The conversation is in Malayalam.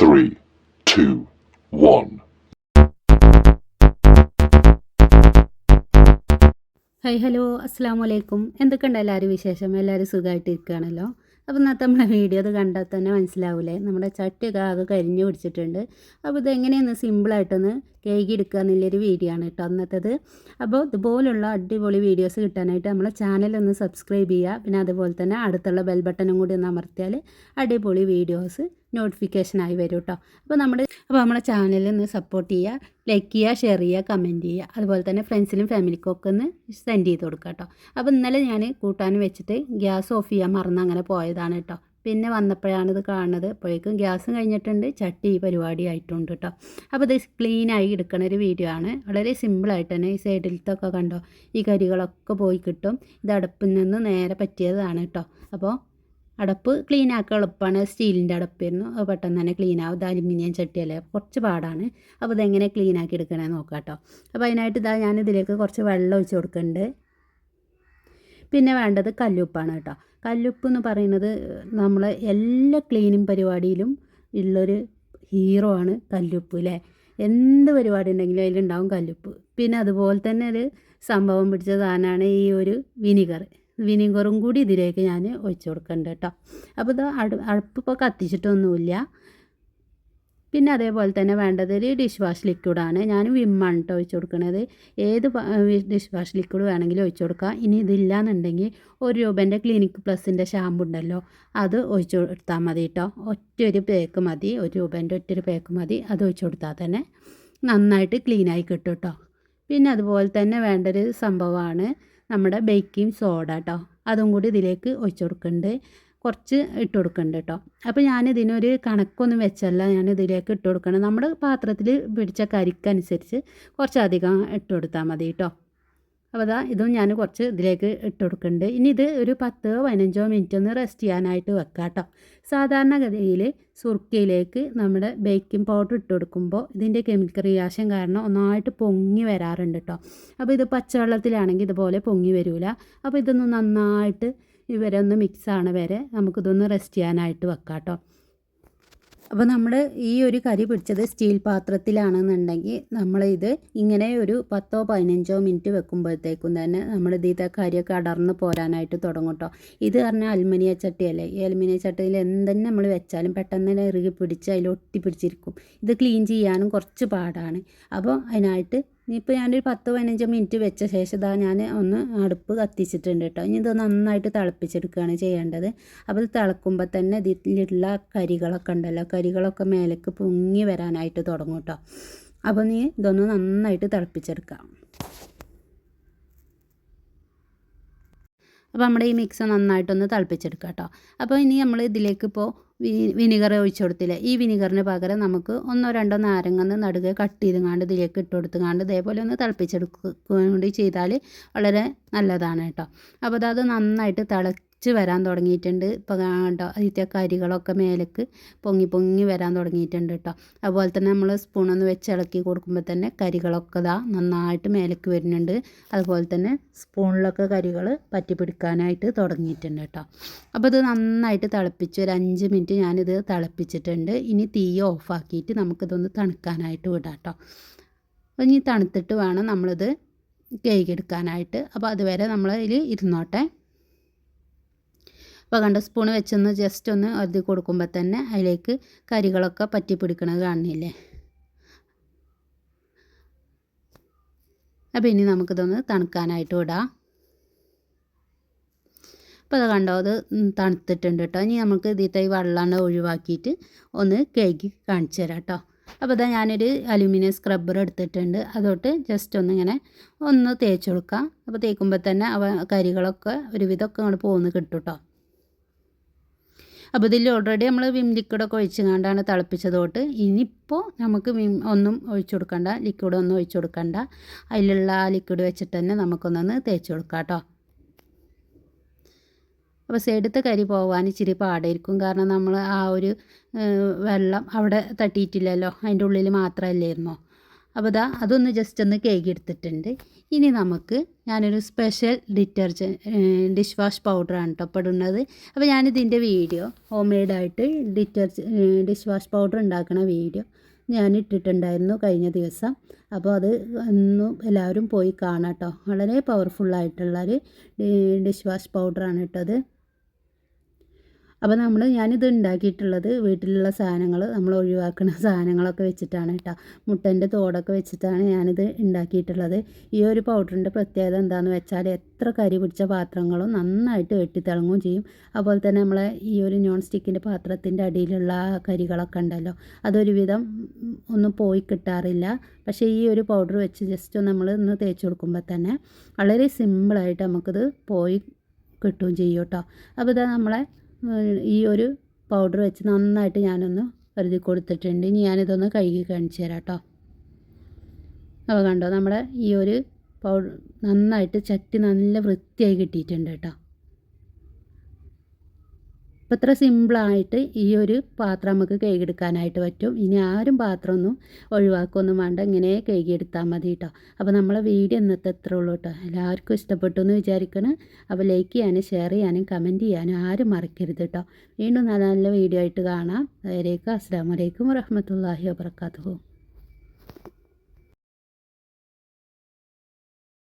three, two, one. Hi hello അസ്സാം വലൈക്കും എന്തൊക്കെയുണ്ട് എല്ലാവരും വിശേഷം? എല്ലാവരും സുഖമായിട്ടിരിക്കുകയാണല്ലോ. അപ്പോൾ ഇന്നത്തെ നമ്മളെ വീഡിയോ അത് കണ്ടാൽ തന്നെ മനസ്സിലാവില്ലേ നമ്മുടെ ചട്ടിയൊക്കെ ആകെ കരിഞ്ഞു പിടിച്ചിട്ടുണ്ട്. അപ്പോൾ ഇതെങ്ങനെയൊന്ന് സിമ്പിളായിട്ടൊന്ന് കേക്ക് എടുക്കുക എന്നുള്ളൊരു വീഡിയോ ആണ് കേട്ടോ അന്നത്തേത്. അപ്പോൾ ഇതുപോലുള്ള അടിപൊളി വീഡിയോസ് കിട്ടാനായിട്ട് നമ്മളെ ഒന്ന് സബ്സ്ക്രൈബ് ചെയ്യുക. പിന്നെ അതുപോലെ തന്നെ അടുത്തുള്ള ബെൽ ബട്ടണും കൂടി ഒന്ന് അമർത്തിയാൽ അടിപൊളി വീഡിയോസ് നോട്ടിഫിക്കേഷനായി വരും കേട്ടോ. അപ്പോൾ നമ്മുടെ അപ്പോൾ നമ്മുടെ ചാനലിൽ ഒന്ന് സപ്പോർട്ട് ചെയ്യുക. ലൈക്ക് ചെയ്യുക ഷെയർ ചെയ്യുക കമന്റ് ചെയ്യുക. അതുപോലെ തന്നെ ഫ്രണ്ട്സിനും ഫാമിലിക്കും ഒക്കെ ഒന്ന് സെൻഡ് ചെയ്ത് കൊടുക്കുക കേട്ടോ. അപ്പോൾ ഇന്നലെ ഞാൻ കൂട്ടാൻ വെച്ചിട്ട് ഗ്യാസ് ഓഫ് ചെയ്യാൻ മറന്ന് അങ്ങനെ പോയതാണ് കേട്ടോ. പിന്നെ വന്നപ്പോഴാണ് ഇത് കാണുന്നത്. അപ്പോഴേക്കും ഗ്യാസും കഴിഞ്ഞിട്ടുണ്ട്. ചട്ടി ഈ പരിപാടി ആയിട്ടുണ്ട് കേട്ടോ അപ്പോൾ ഇത് ക്ലീനായി എടുക്കണ ഒരു വീഡിയോ ആണ്. വളരെ സിമ്പിളായിട്ട് തന്നെ ഈ സൈഡിലത്തൊക്കെ കണ്ടോ? ഈ കരികളൊക്കെ പോയി കിട്ടും. ഇത് അടുപ്പിൽ നിന്ന് നേരെ പറ്റിയതാണ് കേട്ടോ അപ്പോൾ അടപ്പ് ക്ലീൻ ആക്കുക എളുപ്പമാണ്. സ്റ്റീലിന്റെ അടപ്പായിരുന്നു. അത് പെട്ടെന്ന് തന്നെ ക്ലീൻ ആവും. ഇത് അലുമിനിയം ചട്ടിയല്ലേ? കുറച്ച് പാടാണ്. അപ്പോൾ ഇതെങ്ങനെ ക്ലീൻ ആക്കി എടുക്കണേ നോക്കാം കേട്ടോ അപ്പോൾ അതിനായിട്ട് ഇതാ ഞാൻ ഇതിലേക്ക് കുറച്ച് വെള്ളം ഒഴിച്ച് കൊടുക്കുന്നുണ്ട്. പിന്നെ വേണ്ടത് കല്ലുപ്പാണ് കേട്ടോ കല്ലുപ്പ് എന്ന് പറയുന്നത് നമ്മളെ എല്ലാ ക്ലീനിങ് പരിപാടിയിലും ഉള്ളൊരു ഹീറോ ആണ് കല്ലുപ്പ് അല്ലേ എന്ത് പരിപാടി ഉണ്ടെങ്കിലും അതിലുണ്ടാവും കല്ലുപ്പ്. പിന്നെ അതുപോലെ തന്നെ ഒരു സംഭവം പിടിച്ച സാധനമാണ് ഈ ഒരു വിനിഗർ. വിനിഗറും കൂടി ഇതിലേക്ക് ഞാൻ ഒഴിച്ചു കൊടുക്കുന്നുണ്ട് കേട്ടോ. അപ്പോൾ ഇത് അടു അടുപ്പ് ഇപ്പോൾ കത്തിച്ചിട്ടൊന്നുമില്ല. പിന്നെ അതേപോലെ തന്നെ വേണ്ടത് ഒരു ഡിഷ് വാഷ് ലിക്വിഡാണ് ഞാൻ വിമ്മാണ് കേട്ടോ ഒഴിച്ചു കൊടുക്കുന്നത് ഏത് ഡിഷ് വാഷ് ലിക്വിഡ് വേണമെങ്കിലും ഒഴിച്ചു കൊടുക്കുക ഇനി ഇതില്ലാന്നുണ്ടെങ്കിൽ ഒരു രൂപേന്റെ ക്ലിനിക് പ്ലസിന്റെ ഷാമ്പു ഉണ്ടല്ലോ അത് ഒഴിച്ചു കൊടുത്താൽ മതി കേട്ടോ ഒറ്റൊരു പേക്ക് മതി ഒരു രൂപേന്റെ ഒറ്റൊരു പേക്ക് മതി അത് ഒഴിച്ചു കൊടുത്താൽ തന്നെ നന്നായിട്ട് ക്ലീനായി കിട്ടും കേട്ടോ പിന്നെ അതുപോലെ തന്നെ വേണ്ടൊരു സംഭവമാണ് നമ്മുടെ ബേക്കിംഗ് സോഡ കേട്ടോ അതും കൂടി ഇതിലേക്ക് ഒഴിച്ചു കൊടുക്കുന്നുണ്ട് കുറച്ച് ഇട്ട് കൊടുക്കുന്നുണ്ട് കേട്ടോ അപ്പോൾ ഞാൻ ഇതിനൊരു കണക്കൊന്നും വെച്ചല്ല. ഞാൻ ഇതിലേക്ക് ഇട്ട് കൊടുക്കണം. നമ്മുടെ പാത്രത്തിൽ പിടിച്ച കരിക്കനുസരിച്ച് കുറച്ചധികം ഇട്ട് കൊടുത്താൽ മതി കേട്ടോ അപ്പോൾ അതാ ഇതും ഞാൻ കുറച്ച് ഇതിലേക്ക് ഇട്ട് കൊടുക്കുന്നുണ്ട് ഇനി ഇത് ഒരു പത്തോ പതിനഞ്ചോ മിനിറ്റ് ഒന്ന് റെസ്റ്റ് ചെയ്യാനായിട്ട് വെക്കാം കേട്ടോ സാധാരണഗതിയിൽ സുർക്കയിലേക്ക് നമ്മുടെ ബേക്കിംഗ് പൗഡർ ഇട്ട് കൊടുക്കുമ്പോൾ ഇതിന്റെ കെമിക്കൽ റിയാക്ഷൻ കാരണം ഒന്നായിട്ട് പൊങ്ങി വരാറുണ്ട് കേട്ടോ അപ്പോൾ ഇത് പച്ചവെള്ളത്തിലാണെങ്കിൽ ഇതുപോലെ പൊങ്ങി വരില്ല അപ്പോൾ ഇതൊന്ന് നന്നായിട്ട് ഇവരൊന്ന് മിക്സ് ആണ വരെ നമുക്കിതൊന്ന് റെസ്റ്റ് ചെയ്യാനായിട്ട് വെക്കാം കേട്ടോ അപ്പോൾ നമ്മൾ ഈ ഒരു കരി പിടിച്ചത് സ്റ്റീൽ പാത്രത്തിലാണെന്നുണ്ടെങ്കിൽ നമ്മളിത് ഇങ്ങനെ ഒരു പത്തോ പതിനഞ്ചോ മിനിറ്റ് വെക്കുമ്പോഴത്തേക്കും തന്നെ നമ്മൾ ഇതിന്റെ കരിയൊക്കെ അടർന്ന് പോരാനായിട്ട് തുടങ്ങും കേട്ടോ ഇത് പറഞ്ഞാൽ അലുമിനിയ ചട്ടിയല്ലേ? ഈ അലുമിനിയ ചട്ടിയിൽ എന്തെന്നെ നമ്മൾ വെച്ചാലും പെട്ടെന്ന് തന്നെ ഇറുകി പിടിച്ച് അതിൽ ഒട്ടി പിടിച്ചിരിക്കും ഇത് ക്ലീൻ ചെയ്യാനും കുറച്ച് പാടാണ്. അപ്പോൾ അതിനായിട്ട് ഇനിയിപ്പോൾ ഞാനൊരു പത്ത് പതിനഞ്ച് മിനിറ്റ് വെച്ച ശേഷം ഇതാ ഞാൻ ഒന്ന് അടുപ്പ് കത്തിച്ചിട്ടുണ്ട് കേട്ടോ ഇനി ഇത് നന്നായിട്ട് തിളപ്പിച്ചെടുക്കുകയാണ് ചെയ്യേണ്ടത്. അപ്പോൾ ഇത് തിളക്കുമ്പോൾ തന്നെ ഇതിലുള്ള കരികളൊക്കെ ഉണ്ടല്ലോ കരികളൊക്കെ മേലേക്ക് പൊങ്ങി വരാനായിട്ട് തുടങ്ങും കേട്ടോ അപ്പോൾ നീ ഇതൊന്ന് നന്നായിട്ട് തിളപ്പിച്ചെടുക്കാം. അപ്പോൾ നമ്മുടെ ഈ മിക്സ് നന്നായിട്ടൊന്ന് തിളപ്പിച്ചെടുക്കാം കേട്ടോ അപ്പോൾ ഇനി നമ്മൾ ഇതിലേക്ക് ഇപ്പോൾ വിനിഗർ ഒഴിച്ചു കൊടുത്തില്ല? ഈ വിനിഗറിന് പകരം നമുക്ക് ഒന്നോ രണ്ടോ നാരങ്ങന്ന് നടുക കട്ട് ചെയ്തുങ്ങാണ്ട് ഇതിലേക്ക് ഇട്ട് കൊടുത്തുങ്ങാണ്ട് ഇതേപോലെ ഒന്ന് തിളപ്പിച്ചെടുക്കുകയും കൂടി ചെയ്താൽ വളരെ നല്ലതാണ് കേട്ടോ അപ്പോൾ അത് നന്നായിട്ട് തിളച്ച് വരാൻ തുടങ്ങിയിട്ടുണ്ട്. ഇപ്പോൾ കേട്ടോ അതിന്റെ കരികളൊക്കെ മേലേക്ക് പൊങ്ങി പൊങ്ങി വരാൻ തുടങ്ങിയിട്ടുണ്ട് കേട്ടോ അതുപോലെ തന്നെ നമ്മൾ സ്പൂണൊന്ന് വെച്ച് ഇളക്കി കൊടുക്കുമ്പോൾ തന്നെ കരികളൊക്കെ ഇതാ നന്നായിട്ട് മേലേക്ക് വരുന്നുണ്ട്. അതുപോലെ തന്നെ സ്പൂണിലൊക്കെ കരികൾ പറ്റി പിടിക്കാനായിട്ട് തുടങ്ങിയിട്ടുണ്ട് കേട്ടോ അപ്പോൾ ഇത് നന്നായിട്ട് തിളപ്പിച്ച് ഒരു അഞ്ച് മിനിറ്റ് ഞാനിത് തിളപ്പിച്ചിട്ടുണ്ട്. ഇനി തീ ഓഫാക്കിയിട്ട് നമുക്കിതൊന്ന് തണുക്കാനായിട്ട് വിടാം കേട്ടോ അപ്പോൾ ഇനി തണുത്തിട്ട് വേണം നമ്മളിത് കേക്ക് എടുക്കാനായിട്ട്. അപ്പോൾ അതുവരെ നമ്മൾ ഇതിൽ ഇരുന്നോട്ടെ. അപ്പോൾ കണ്ട സ്പൂൺ വെച്ചൊന്ന് ജസ്റ്റ് ഒന്ന് അരുതി കൊടുക്കുമ്പോൾ തന്നെ അതിലേക്ക് കരികളൊക്കെ പറ്റി പിടിക്കണത് കാണുന്നില്ലേ? അപ്പോൾ ഇനി നമുക്കിതൊന്ന് തണുക്കാനായിട്ട് വിടാം. അപ്പോൾ അത് കണ്ടോ അത് തണുത്തിട്ടുണ്ട് കേട്ടോ. ഇനി നമുക്ക് ഇതിത്തെ ഈ വെള്ളം ഒഴിവാക്കിയിട്ട് ഒന്ന് കേക്ക് കാണിച്ചു തരാം കേട്ടോ. അപ്പോൾ ഇതാ ഞാനൊരു അലുമിനിയം സ്ക്രബ്ബർ എടുത്തിട്ടുണ്ട്. അതോട്ട് ജസ്റ്റ് ഒന്നിങ്ങനെ ഒന്ന് തേച്ച് കൊടുക്കാം. അപ്പോൾ തേക്കുമ്പോൾ തന്നെ അവ കരികളൊക്കെ ഒരുവിധമൊക്കെ അങ്ങോട്ട് പോകുന്ന കിട്ടും കേട്ടോ. അപ്പോൾ ഇതിൽ ഓൾറെഡി നമ്മൾ വിം ലിക്വിഡൊക്കെ ഒഴിച്ച് കണ്ടാണ് തിളപ്പിച്ചതോട്ട്. ഇനിയിപ്പോൾ നമുക്ക് വിം ഒന്നും ഒഴിച്ചു കൊടുക്കണ്ട ലിക്വിഡ് ഒന്നും ഒഴിച്ചു കൊടുക്കണ്ട. അതിലുള്ള ആ ലിക്വിഡ് വെച്ചിട്ട് തന്നെ നമുക്കൊന്നൊന്ന് തേച്ച് കൊടുക്കാം കേട്ടോ. അപ്പോൾ സൈഡത്തെ കരി പോകാൻ ഇച്ചിരി പാടായിരിക്കും. കാരണം നമ്മൾ ആ ഒരു വെള്ളം അവിടെ തട്ടിയിട്ടില്ലല്ലോ. അതിന്റെ ഉള്ളിൽ മാത്രമല്ലായിരുന്നോ അപ്പോൾ ദാ അതൊന്ന് ജസ്റ്റ് ഒന്ന് കേക്ക് എടുത്തിട്ടുണ്ട്. ഇനി നമുക്ക് ഞാനൊരു സ്പെഷ്യൽ ഡിറ്റർജൻ ഡിഷ് വാഷ് പൗഡറാണ് കേട്ടോ പെടുന്നത് ഇടുന്നത്. അപ്പോൾ ഞാനിതിന്റെ വീഡിയോ ഹോം മെയ്ഡായിട്ട് ഡിറ്റർജൻ ഡിഷ് വാഷ് പൗഡർ ഉണ്ടാക്കുന്ന വീഡിയോ ഞാൻ ഇട്ടിട്ടുണ്ടായിരുന്നു കഴിഞ്ഞ ദിവസം. അപ്പോൾ അത് ഒന്നും എല്ലാവരും പോയി കാണാം കേട്ടോ വളരെ പവർഫുള്ളായിട്ടുള്ളൊരു ഡിഷ് വാഷ് പൗഡറാണ് ഇട്ടത് അപ്പോൾ നമ്മൾ ഞാനിത് ഉണ്ടാക്കിയിട്ടുള്ളത് വീട്ടിലുള്ള സാധനങ്ങൾ നമ്മൾ ഒഴിവാക്കുന്ന സാധനങ്ങളൊക്കെ വെച്ചിട്ടാണ് കേട്ടോ മുട്ടന്റെ തോടൊക്കെ വെച്ചിട്ടാണ് ഞാനിത് ഉണ്ടാക്കിയിട്ടുള്ളത് ഈ ഒരു പൗഡറിന്റെ പ്രത്യേകത എന്താണെന്ന് വെച്ചാൽ എത്ര കരി പിടിച്ച പാത്രങ്ങളും നന്നായിട്ട് വെട്ടിത്തിളങ്ങുകയും ചെയ്യും. അതുപോലെ തന്നെ നമ്മളെ ഈ ഒരു നോൺ സ്റ്റിക്കിന്റെ പാത്രത്തിന്റെ അടിയിലുള്ള കരികളൊക്കെ ഉണ്ടല്ലോ അതൊരുവിധം ഒന്നും പോയി കിട്ടാറില്ല. പക്ഷേ ഈ ഒരു പൗഡർ വെച്ച് ജസ്റ്റ് നമ്മൾ ഇന്ന് തേച്ച് കൊടുക്കുമ്പോൾ തന്നെ വളരെ സിമ്പിളായിട്ട് നമുക്കിത് പോയി കിട്ടുകയും ചെയ്യും കേട്ടോ അപ്പോൾ ഇതാ നമ്മളെ ഈ ഒരു പൗഡർ വെച്ച് നന്നായിട്ട് ഞാനൊന്ന് കരുതി കൊടുത്തിട്ടുണ്ട്. ഇനി ഞാനിതൊന്ന് കഴുകി കാണിച്ചു തരാം കേട്ടോ അപ്പോൾ കണ്ടോ നമ്മുടെ ഈ ഒരു പൗഡർ നന്നായിട്ട് ചട്ടി നല്ല വൃത്തിയായി കിട്ടിയിട്ടുണ്ട് കേട്ടോ അപ്പോൾ ഇത്ര സിമ്പിളായിട്ട് ഈ ഒരു പാത്രം നമുക്ക് കഴുകിയെടുക്കാനായിട്ട് പറ്റും. ഇനി ആരും പാത്രമൊന്നും ഒഴിവാക്കുകയൊന്നും വേണ്ട. ഇങ്ങനെ കഴുകിയെടുത്താൽ മതി കേട്ടോ അപ്പോൾ നമ്മളെ വീഡിയോ ഇന്നത്തെ എത്ര ഉള്ളൂ കേട്ടോ എല്ലാവർക്കും ഇഷ്ടപ്പെട്ടു എന്ന് വിചാരിക്കണം. അപ്പോൾ ലൈക്ക് ചെയ്യാനും ഷെയർ ചെയ്യാനും കമന്റ് ചെയ്യാനും ആരും മറക്കരുത് കേട്ടോ വീണ്ടും നല്ല നല്ല വീഡിയോ ആയിട്ട് കാണാം. അതിലേക്ക് അസ്സാം വലൈക്കും വരഹമത്തല്ലാഹി വാബർക്കാത്തു